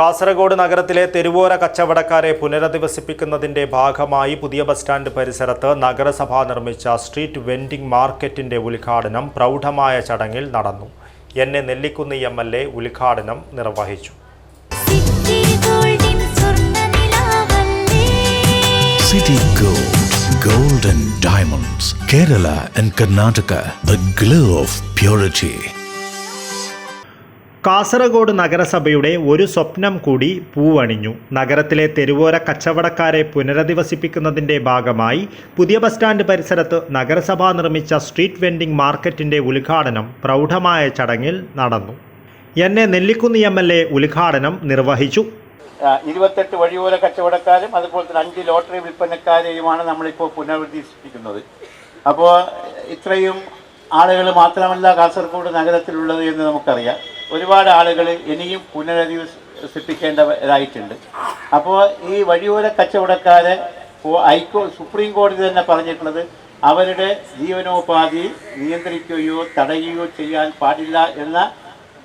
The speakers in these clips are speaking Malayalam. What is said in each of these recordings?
കാസർഗോഡ് നഗരത്തിലെ തെരുവോര കച്ചവടക്കാരെ പുനരധിവസിപ്പിക്കുന്നതിന്റെ ഭാഗമായി പുതിയ ബസ് സ്റ്റാൻഡ് പരിസരത്ത് നഗരസഭ നിർമ്മിച്ച സ്ട്രീറ്റ് വെൻഡിംഗ് മാർക്കറ്റിന്റെ ഉദ്ഘാടനം പ്രൗഢമായ ചടങ്ങിൽ നടന്നു. N A Nellikkunnu M L A ഉദ്ഘാടനം നിർവഹിച്ചു. City Gold, Gold and Diamonds, Kerala and Karnataka, the glow of purity. Kasaragod നഗരസഭയുടെ ഒരു സ്വപ്നം കൂടി പൂവണിഞ്ഞു. നഗരത്തിലെ തെരുവോര കച്ചവടക്കാരെ പുനരധിവസിപ്പിക്കുന്നതിന്റെ ഭാഗമായി പുതിയ ബസ് സ്റ്റാൻഡ് പരിസരത്ത് നഗരസഭ നിർമ്മിച്ച സ്ട്രീറ്റ് വെൻഡിംഗ് മാർക്കറ്റിന്റെ ഉദ്ഘാടനം പ്രൗഢമായ ചടങ്ങിൽ നടന്നു. N. A. Nellikkunnu M. L. A ഉദ്ഘാടനം നിർവഹിച്ചു. ഇരുപത്തെട്ട് വഴിയോര കച്ചവടക്കാരും അതുപോലെ തന്നെ അഞ്ച് ലോട്ടറി വിൽപ്പനക്കാരെയുമാണ് നമ്മളിപ്പോൾ പുനരുദ്ധരിപ്പിക്കുന്നത് അപ്പോൾ ഇത്രയും ആളുകൾ മാത്രമല്ല കാസർഗോഡ് നഗരത്തിലുള്ളത് എന്ന് നമുക്കറിയാം. ഒരുപാട് ആളുകൾ ഇനിയും പുനരധിവസിപ്പിക്കേണ്ടവരായിട്ടുണ്ട് അപ്പോൾ ഈ വഴിയോര കച്ചവടക്കാരെ ഹൈക്കോ സുപ്രീം കോടതി തന്നെ പറഞ്ഞിട്ടുള്ളത് അവരുടെ ജീവനോപാധി നിയന്ത്രിക്കുകയോ തടയുകയോ ചെയ്യാൻ പാടില്ല എന്ന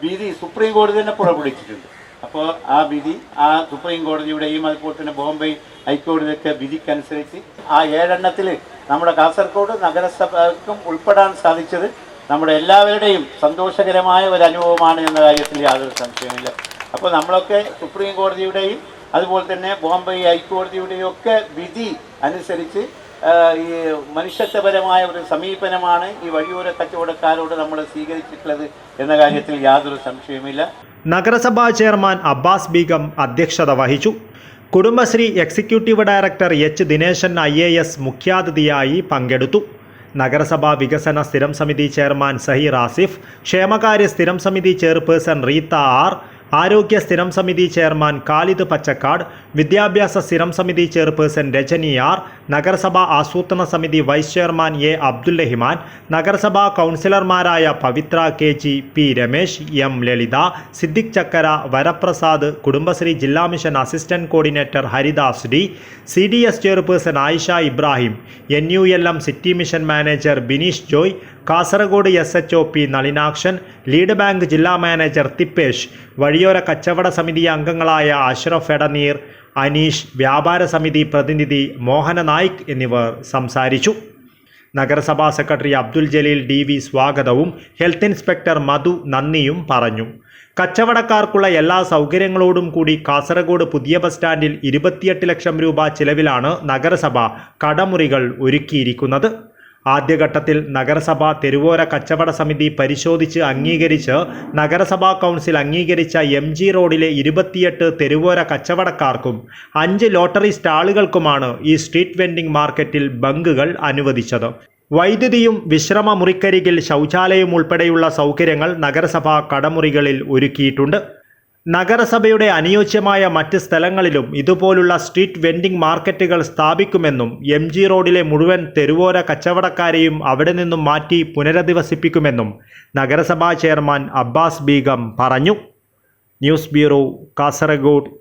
വിധി സുപ്രീം കോടതി തന്നെ പുറപ്പെടുവിച്ചിട്ടുണ്ട്. അപ്പോൾ ആ വിധി ആ സുപ്രീം കോടതിയുടെയും അതുപോലെ തന്നെ ബോംബെ ഹൈക്കോടതിയൊക്കെ വിധിക്കനുസരിച്ച് ആ ഏഴെണ്ണത്തിൽ നമ്മുടെ കാസർഗോഡ് നഗരസഭയ്ക്കും ഉൾപ്പെടാൻ സാധിച്ചത് നമ്മുടെ എല്ലാവരുടെയും സന്തോഷകരമായ ഒരു അനുഭവമാണ് എന്ന കാര്യത്തിൽ യാതൊരു സംശയമില്ല അപ്പോൾ നമ്മളൊക്കെ സുപ്രീം കോടതിയുടെയും അതുപോലെ തന്നെ ബോംബെ ഹൈക്കോടതിയുടെയും ഒക്കെ വിധി അനുസരിച്ച് ഈ മനുഷ്യത്വപരമായ ഒരു സമീപനമാണ് ഈ വഴിയോര കച്ചവടക്കാരോട് നമ്മൾ സ്വീകരിച്ചിട്ടുള്ളത് എന്ന കാര്യത്തിൽ യാതൊരു സംശയവുമില്ല. നഗരസഭാ ചെയർമാൻ അബ്ബാസ് ബീഗം അധ്യക്ഷത വഹിച്ചു. Kudumbashree executive director H Dineshan I മുഖ്യാതിഥിയായി പങ്കെടുത്തു. നഗരസഭാ വികസന സ്ഥിരം സമിതി ചെയർമാൻ സഹീർ ആസിഫ് ക്ഷേമകാര്യ സ്ഥിരം സമിതി ചെയർപേഴ്സൺ റീത്ത ആർ ആരോഗ്യ സ്ഥിരം സമിതി ചെയർമാൻ കാലിദ് പച്ചക്കാട് വിദ്യാഭ്യാസ സ്ഥിരം സമിതി ചെയർപേഴ്സൺ രജനി ആർ നഗരസഭാ ആസൂത്രണ സമിതി vice chairman A Abdul Rahiman നഗരസഭാ കൗൺസിലർമാരായ Pavithra K G P Ramesh M Lalitha Siddique Chakkara Varaprasad Kudumbashree ജില്ലാ mission assistant coordinator Haridas D C D S chairperson Ayisha Ibrahim N U L M city mission manager Bineesh Joy Kasaragod S H O P Nalinakshan lead bank ജില്ലാ മാനേജർ തിപ്പേഷ് വഴിയോര കച്ചവട സമിതി അംഗങ്ങളായ അഷ്റഫ് എടനീർ അനീഷ് വ്യാപാര സമിതി പ്രതിനിധി മോഹന നായിക് എന്നിവർ സംസാരിച്ചു. നഗരസഭാ secretary Abdul Jaleel D V സ്വാഗതവും ഹെൽത്ത് ഇൻസ്പെക്ടർ മധു നന്ദിയും പറഞ്ഞു. കച്ചവടക്കാർക്കുള്ള എല്ലാ സൗകര്യങ്ങളോടും കൂടി കാസർഗോഡ് പുതിയ ബസ് സ്റ്റാൻഡിൽ ഇരുപത്തിയെട്ട് ലക്ഷം രൂപ ചിലവിലാണ് നഗരസഭ കടമുറികൾ ഒരുക്കിയിരിക്കുന്നത്. ആദ്യഘട്ടത്തിൽ നഗരസഭ തെരുവോര കച്ചവട സമിതി പരിശോധിച്ച് അംഗീകരിച്ച് നഗരസഭാ കൗൺസിൽ അംഗീകരിച്ച എം ജി റോഡിലെ ഇരുപത്തിയെട്ട് തെരുവോര കച്ചവടക്കാർക്കും അഞ്ച് ലോട്ടറി സ്റ്റാളുകൾക്കുമാണ് ഈ സ്ട്രീറ്റ് വെൻഡിംഗ് മാർക്കറ്റിൽ ബങ്കുകൾ അനുവദിച്ചത്. വൈദ്യുതിയും വിശ്രമ മുറിക്കരികിൽ ശൗചാലയം ഉൾപ്പെടെയുള്ള സൗകര്യങ്ങൾ നഗരസഭാ കടമുറികളിൽ ഒരുക്കിയിട്ടുണ്ട്. നഗരസഭയുടെ അനുയോജ്യമായ മറ്റ് സ്ഥലങ്ങളിലും ഇതുപോലുള്ള സ്ട്രീറ്റ് വെൻഡിംഗ് മാർക്കറ്റുകൾ സ്ഥാപിക്കുമെന്നും എം ജി റോഡിലെ മുഴുവൻ തെരുവോര കച്ചവടക്കാരെയും അവിടെ നിന്നും മാറ്റി പുനരധിവസിപ്പിക്കുമെന്നും നഗരസഭാ ചെയർമാൻ അബ്ബാസ് ബീഗം പറഞ്ഞു. News bureau Kasaragod.